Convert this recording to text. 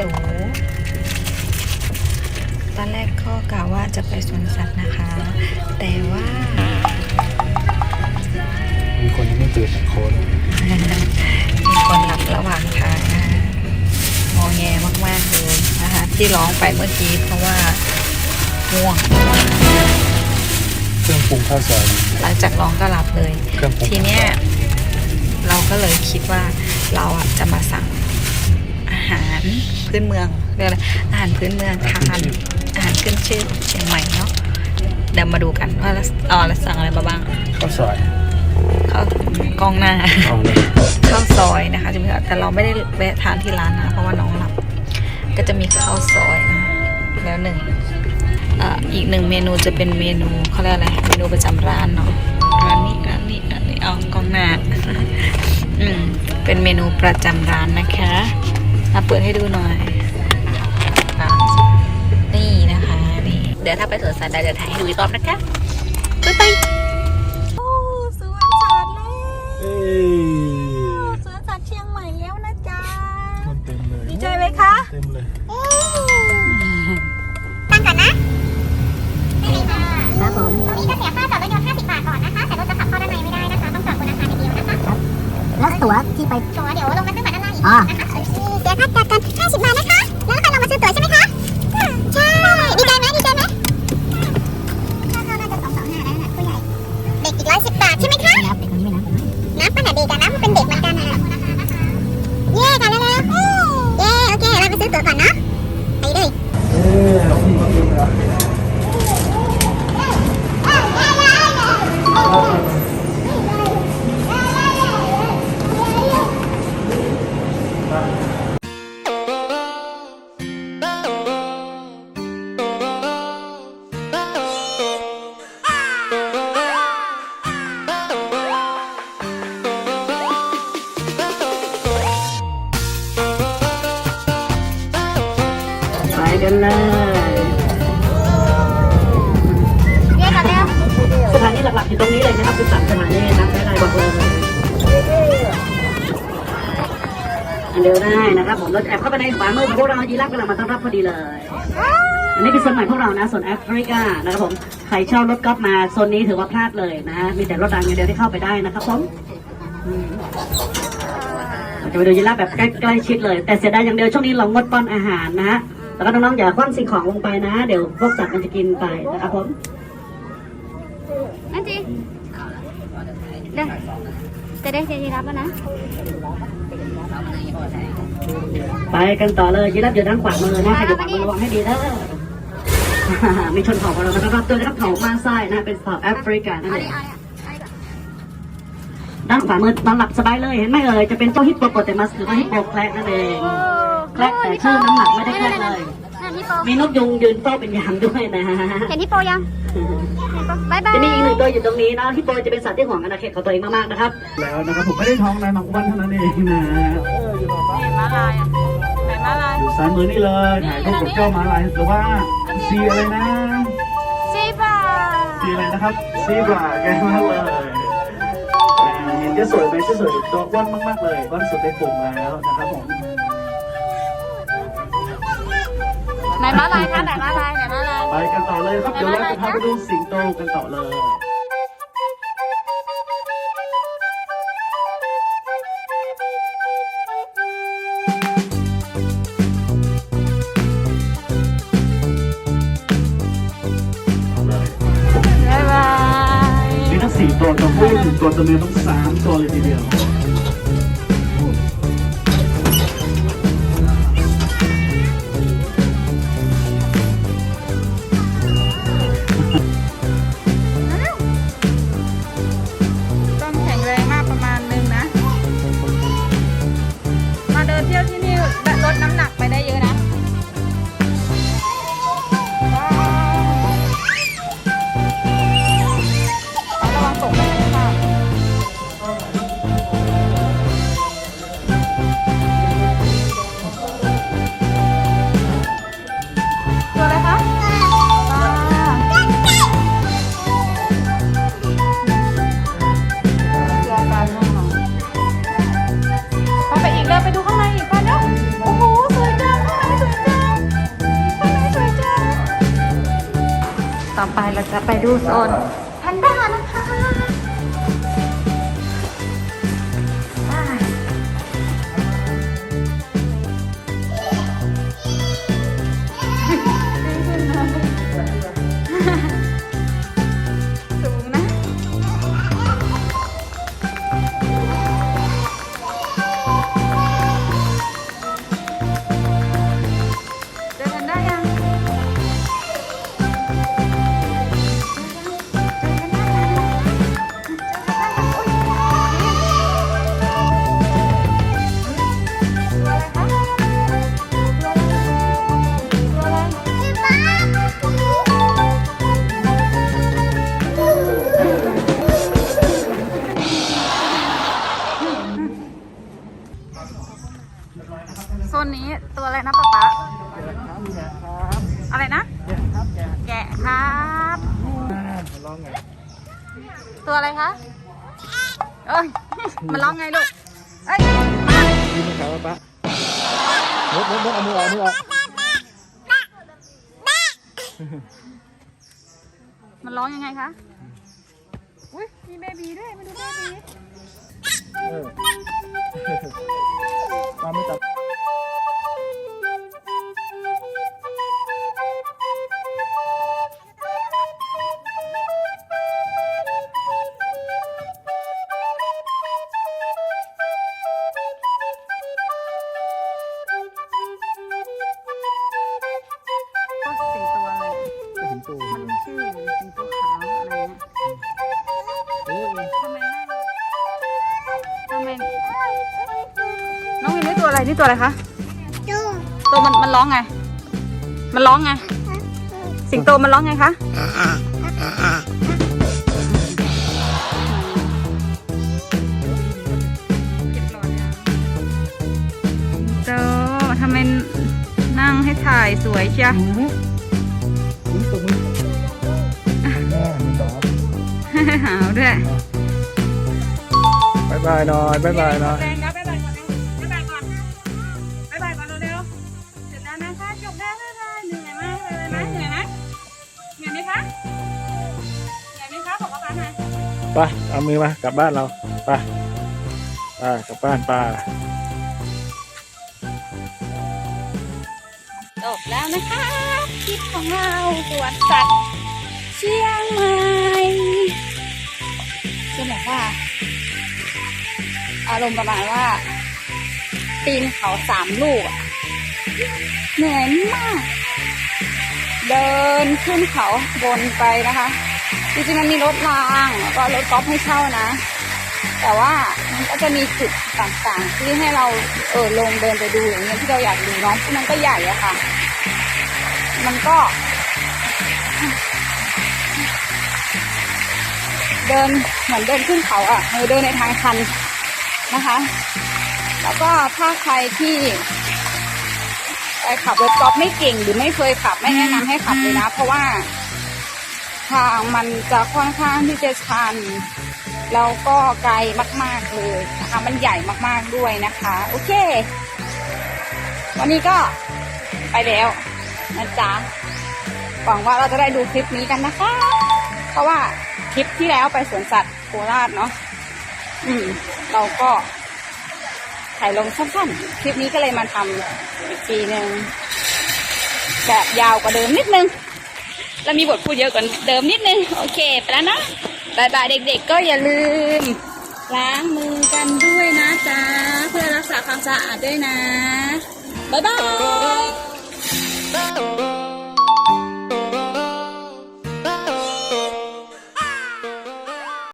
ล ตอนแรกก็กล่าวว่าจะไปสวนสัตว์นะคะ แต่ว่า มีคนยังไม่ตื่นสักคนมีคนหลับระหว่างทางนะคะงอแงมากๆเลยนะคะ ที่ร้องไปเมื่อกี้เพราะว่าง่วงเครื่องปรุงข้าวซอยหลังจากร้องก็หลับเลยเครื่องปรุงทีเนี้ยเราก็เลยคิดว่าเราอะจะมาสั่งอาหาร พื้นเมืองเรียกอะไรอาหารพื้นเมืองทานอาหารขึ้นชื่อของเชียงใหม่เนาะเดี๋ยวมาดูกันว่าเราเอ๋อเราสั่งอะไรมาบ้างข้าวซอยข้าวกล้องหน้าเอาเลยข้าวซอยนะคะจะมีแต่เราไม่ได้แวะทานที่ร้านนะเพราะว่าน้องหลับ ก็จะมีข้าวซอยนะแล้วหนึ่งเอ่ออีกหนึ่งเมนูจะเป็นเมนูเขาเรียกอะไรเมนูประจำร้านเนาะร้านนี้ร้านนี้ร้านนี้เอากล้องหน้า อืมเป็นเมนูประจำร้านนะคะ มาเปิดให้ดูหน่อยอะนี่นะคะนี่เดี๋ยวถ้าไปสวนสัตว์เดี๋ยวถ่ายให้ดูอีกรอบนะคะบ๊ายบายโอ้สวนสัตว์แล้วเอ้ยสวนสัตว์เชียงใหม่แล้วนะจ๊ะคนเต็มเลยดีใจไหมคะ เต็มเลยตั้งก่อนนะได้เลยค่ะครับผมตรงนี้จะเสียค่าจอดรถยนต์50 บาทก่อนนะคะ แต่รถจะขับเข้าด้านในไม่ได้นะคะ ต้องจอดบนอาคารอย่างเดียวนะคะ แล้วตั๋วที่ไป ตั๋วเดี๋ยวลงมาซื้อบัตรด้านล่างอีกอ่านะคะ เสียค่าจอดกัน 50 บาทนะคะ แล้วค่อยลงมาซื้อตั๋วใช่ไหมคะ ใช่ ดีใจไหมดีใจไหมค่าเข้าน่าจะ225แล้วนะผู้ใหญ่ เด็กอีก110บาทใช่ไหมคะไม่นับเด็กคนนี้ไม่นับน้ำปันน่ะดีกันนะมันเป็นเด็กเหมือนกันนะเย่กันแล้วนะเย่โอเค เราไปซื้อตั๋วก่อนนะไปเลย อยู่ตรงนี้เลยนะครับคือสามสถานีนะได้บอกเลยเร็วได้นะครับผมราจะแอบเข้าไปในขวามือของพวกเรายีราฟกำลังมาต้อนรับพอดีเลย อันนี้คือโซนใหม่พวกเรานะโซนแอฟริกานะครับผมใครเช่ารถกอล์ฟมาโซนนี้ถือว่าพลาดเลยนะมีแต่รถดังอย่างเดียวที่เข้าไปได้นะครับผมจะไปดูยีราฟแบบใกล้ๆชิดเลย แต่เสียดายอย่างเดียวช่วงนี้เรางดป้อนอาหารนะฮะแล้วก็น้องๆอย่าคว้างสิ่งของลงไปนะ เดี๋ยวพวกสัตว์มันจะกินไปนะครับผม นั่นจี เดี๋ยวจะได้เจยีรับแล้วนะ ไปกันต่อเลยยีราฟอยู่ด้านขวามือนะใครอยู่ขวามือระวังให้ดีเด้อมีชนเผ่าของเรานะครับตัวนะครับเผ่ามาซ่ายนะเป็นเผ่าแอฟริกานั่นเองด้านขวามือตอนหลับสบายเลยเห็นไหมเอ่ยจะเป็นเจ้าฮิปโปโปเตมัสหรือว่าฮิปโปแคระนั่นเองแคระแต่ชื่อน้ำหนักไม่ได้แคระเลยนั่น ฮิปโปมีนกยุงยืนเฝ้าเป็นยามด้วยนะฮะเห็นฮิปโปยังบายบายจะมีอีกหนึ่งตัวอยู่ตรงนี้นะฮิปโปจะเป็นสัตว์ที่ห่วงอาณาเขตของตัวเองมากๆนะครับ แล้วนะครับผมไม่ได้ท้องนะน้องอ้วนเท่านั้นเองนะเอออยู่ต่อไปมาลายไหนมาลายอยู่ซ้ายมือนี่เลยถ่ายรูปกับเจ้าม้าลายหรือว่าซีอะไรนะซีบ้าซีอะไรนะครับซีบราแกมากเลยอ่าเห็นจะสวยไหมจะสวยตัวอ้วนมากๆเลยอ้วนสุดในกลุ่มแล้วนะครับผม มาลายคะไหนมาลายไหนมาลาย ไปกันต่อเลยครับ เดี๋ยวเราจะพาไปดูสิงโตกันต่อเลยบ๊ายบายมีทั้งสี่ตัวตัวผู้ถึงตัวตัวเมียต้องสามตัวเลยทีเดียว จะไปดูโซน เอ้ย มันร้องไงลูก เอ้ยยืนบนเขาปะมดมดมดเอามือออกมือออก มันร้องยังไงคะ อุ้ยมีเบบีด้วยมาดูเบบี ไปถึงตัวมันชื่ออยู่สิงตัวขาวอะไรเงี้ยโอ้ยทำไมแม่ทำไมน้องวินนี่ตัวอะไรนี่ตัวอะไรคะดูตัวมันมันร้องไง มันร้องไง สิงโตมันร้องไงคะโตทำไมนั่งให้ถ่ายสวยเชียอุ้ยาวด้วยบายบายหน่อยบายบายหน่อยแรงนะบ๊ายบายก่อนบ๊ายบายก่อนบ๊ายบายก่อนเร็วๆเสร็จแล้วนะคะจบแล้วบ๊ายบายเหนื่อยมากเลยนะเหนื่อยไหมเหนื่อยไหมคะเหนื่อยไหมคะบอกกับป้าหน่อยไปเอามือมากลับบ้านเราไปไปกลับบ้านป้าจบแล้วนะคะคลิปของเราสวนสัตว์เชียงใหม่ จะบอกว่า อารมณ์ประมาณว่า ปีนเขาสามลูกเหนื่อยมาก เดินขึ้นเขาบนไปนะคะ จริงๆมันมีรถรางแล้วก็รถกอล์ฟให้เช่านะ แต่ว่ามันก็จะมีจุดต่างๆ ที่ให้เราเออลงเดินไปดูอย่างเงี้ยที่เราอยากดูน้องที่มันก็ใหญ่อะค่ะ มันก็ เดินเหมือนเดินขึ้นเขาอะเออเดินในทางชันนะคะ แล้วก็ถ้าใครที่ไปขับรถกอล์ฟไม่เก่งหรือไม่เคยขับไม่แนะนำให้ขับเลยนะ เพราะว่าทางมันจะค่อนข้างที่จะชันแล้วก็ไกลมาก ๆเลยนะคะมันใหญ่มากๆด้วยนะคะ โอเค วันนี้ก็ไปแล้วนะจ๊ะหวังว่าเราจะได้ดูคลิปนี้กันนะคะ เพราะว่า คลิปที่แล้วไปสวนสัตว์โคราชเนาะอืม เราก็ถ่ายลงสั้นๆ คลิปนี้ก็เลยมาทำอีกทีหนึ่งแบบยาวกว่าเดิมนิดนึง แล้วมีบทพูดเยอะกว่าเดิมนิดนึง โอเคไปแล้วนะบายบายเด็กๆ ก็อย่าลืม ล้างมือกันด้วยนะจ๊ะ เพื่อรักษาความสะอาดด้วยนะ บ๊ายบาย